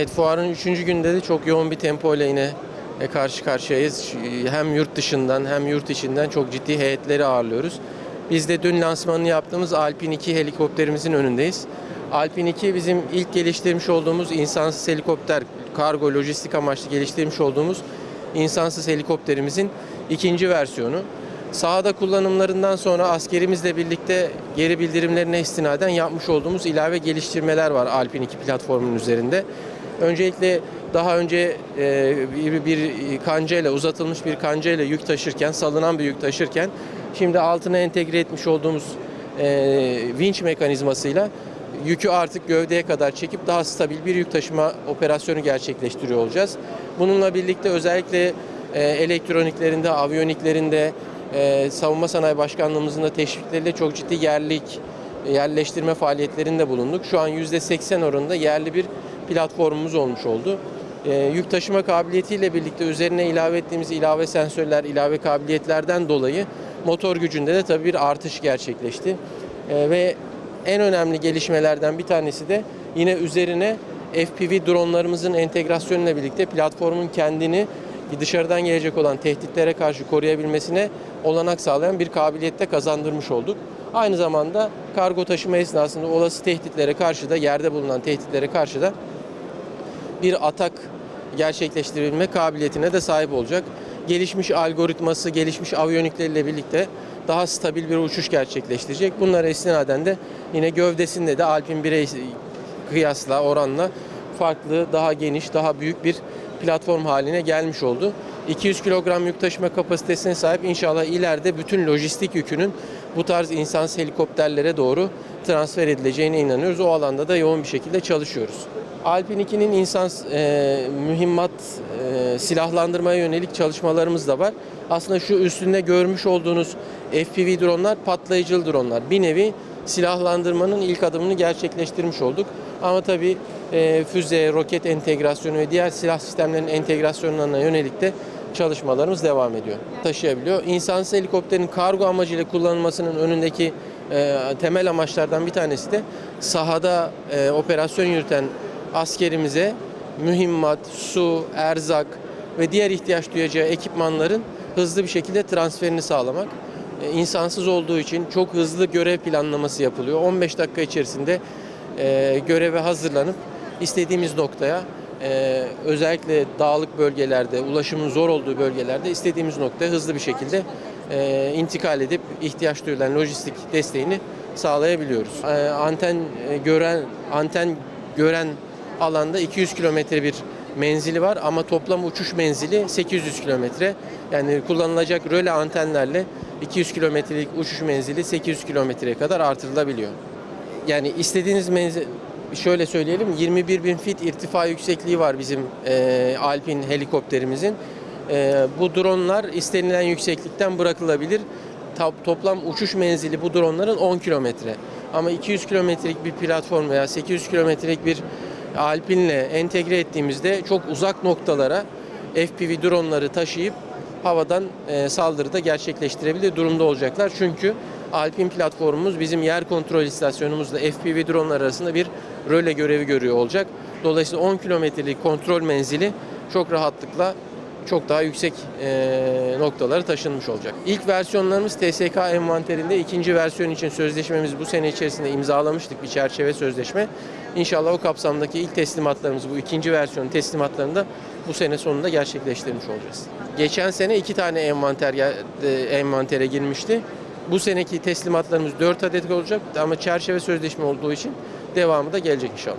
Evet fuarın 3. günde de çok yoğun bir tempo yine e, karşı karşıyayız. Hem yurt dışından hem yurt içinden çok ciddi heyetleri ağırlıyoruz. Biz de dün lansmanını yaptığımız Alpine 2 helikopterimizin önündeyiz. Alpine 2 bizim ilk geliştirmiş olduğumuz insansız helikopter, kargo, lojistik amaçlı geliştirmiş olduğumuz insansız helikopterimizin ikinci versiyonu. Sahada kullanımlarından sonra askerimizle birlikte geri bildirimlerine istinaden yapmış olduğumuz ilave geliştirmeler var Alpine 2 platformunun üzerinde. Öncelikle daha önce e, bir, bir kancayla uzatılmış bir kancayla yük taşırken, salınan bir yük taşırken şimdi altına entegre etmiş olduğumuz e, vinç mekanizmasıyla yükü artık gövdeye kadar çekip daha stabil bir yük taşıma operasyonu gerçekleştiriyor olacağız. Bununla birlikte özellikle e, elektroniklerinde, aviyoniklerinde, e, Savunma Sanayi Başkanlığımızın da teşvikleriyle çok ciddi yerlik, yerleştirme faaliyetlerinde bulunduk. Şu an %80 oranında yerli bir platformumuz olmuş oldu. E, yük taşıma kabiliyetiyle birlikte üzerine ilave ettiğimiz ilave sensörler, ilave kabiliyetlerden dolayı motor gücünde de tabii bir artış gerçekleşti. E, ve en önemli gelişmelerden bir tanesi de yine üzerine FPV dronlarımızın entegrasyonuyla birlikte platformun kendini dışarıdan gelecek olan tehditlere karşı koruyabilmesine olanak sağlayan bir kabiliyette kazandırmış olduk. Aynı zamanda kargo taşıma esnasında olası tehditlere karşı da yerde bulunan tehditlere karşı da bir atak gerçekleştirebilme kabiliyetine de sahip olacak. Gelişmiş algoritması, gelişmiş aviyonikleriyle birlikte daha stabil bir uçuş gerçekleştirecek. Bunlara istinaden de yine gövdesinde de Alpine 1'e kıyasla, oranla farklı, daha geniş, daha büyük bir platform haline gelmiş oldu. 200 kilogram yük taşıma kapasitesine sahip inşallah ileride bütün lojistik yükünün bu tarz insansız helikopterlere doğru transfer edileceğine inanıyoruz. O alanda da yoğun bir şekilde çalışıyoruz. Alpine 2'nin insan e, mühimmat e, silahlandırmaya yönelik çalışmalarımız da var. Aslında şu üstünde görmüş olduğunuz FPV dronlar patlayıcılı dronlar. Bir nevi silahlandırmanın ilk adımını gerçekleştirmiş olduk. Ama tabii e, füze, roket entegrasyonu ve diğer silah sistemlerinin entegrasyonlarına yönelik de çalışmalarımız devam ediyor. Taşıyabiliyor. İnsansız helikopterin kargo amacıyla kullanılmasının önündeki e, temel amaçlardan bir tanesi de sahada e, operasyon yürüten askerimize mühimmat, su, erzak ve diğer ihtiyaç duyacağı ekipmanların hızlı bir şekilde transferini sağlamak. E, insansız olduğu için çok hızlı görev planlaması yapılıyor. 15 dakika içerisinde e, göreve hazırlanıp istediğimiz noktaya e, özellikle dağlık bölgelerde, ulaşımın zor olduğu bölgelerde istediğimiz noktaya hızlı bir şekilde e, intikal edip ihtiyaç duyulan lojistik desteğini sağlayabiliyoruz. E, anten gören anten gören alanda 200 kilometre bir menzili var ama toplam uçuş menzili 800 kilometre. Yani kullanılacak röle antenlerle 200 kilometrelik uçuş menzili 800 kilometreye kadar artırılabiliyor. Yani istediğiniz menzil şöyle söyleyelim 21 bin fit irtifa yüksekliği var bizim e, Alpine helikopterimizin. E, bu dronlar istenilen yükseklikten bırakılabilir. Ta- toplam uçuş menzili bu dronların 10 kilometre. Ama 200 kilometrelik bir platform veya 800 kilometrelik bir Alpine'le entegre ettiğimizde çok uzak noktalara FPV dronları taşıyıp havadan e, saldırıda gerçekleştirebilir durumda olacaklar. Çünkü Alpine platformumuz bizim yer kontrol istasyonumuzla FPV dronlar arasında bir röle görevi görüyor olacak. Dolayısıyla 10 kilometrelik kontrol menzili çok rahatlıkla çok daha yüksek e, noktalara taşınmış olacak. İlk versiyonlarımız TSK envanterinde, ikinci versiyon için sözleşmemiz bu sene içerisinde imzalamıştık bir çerçeve sözleşme. İnşallah o kapsamdaki ilk teslimatlarımız bu ikinci versiyon teslimatlarını da bu sene sonunda gerçekleştirmiş olacağız. Geçen sene iki tane envanter e, envantere girmişti. Bu seneki teslimatlarımız 4 adet olacak ama çerçeve sözleşme olduğu için devamı da gelecek inşallah.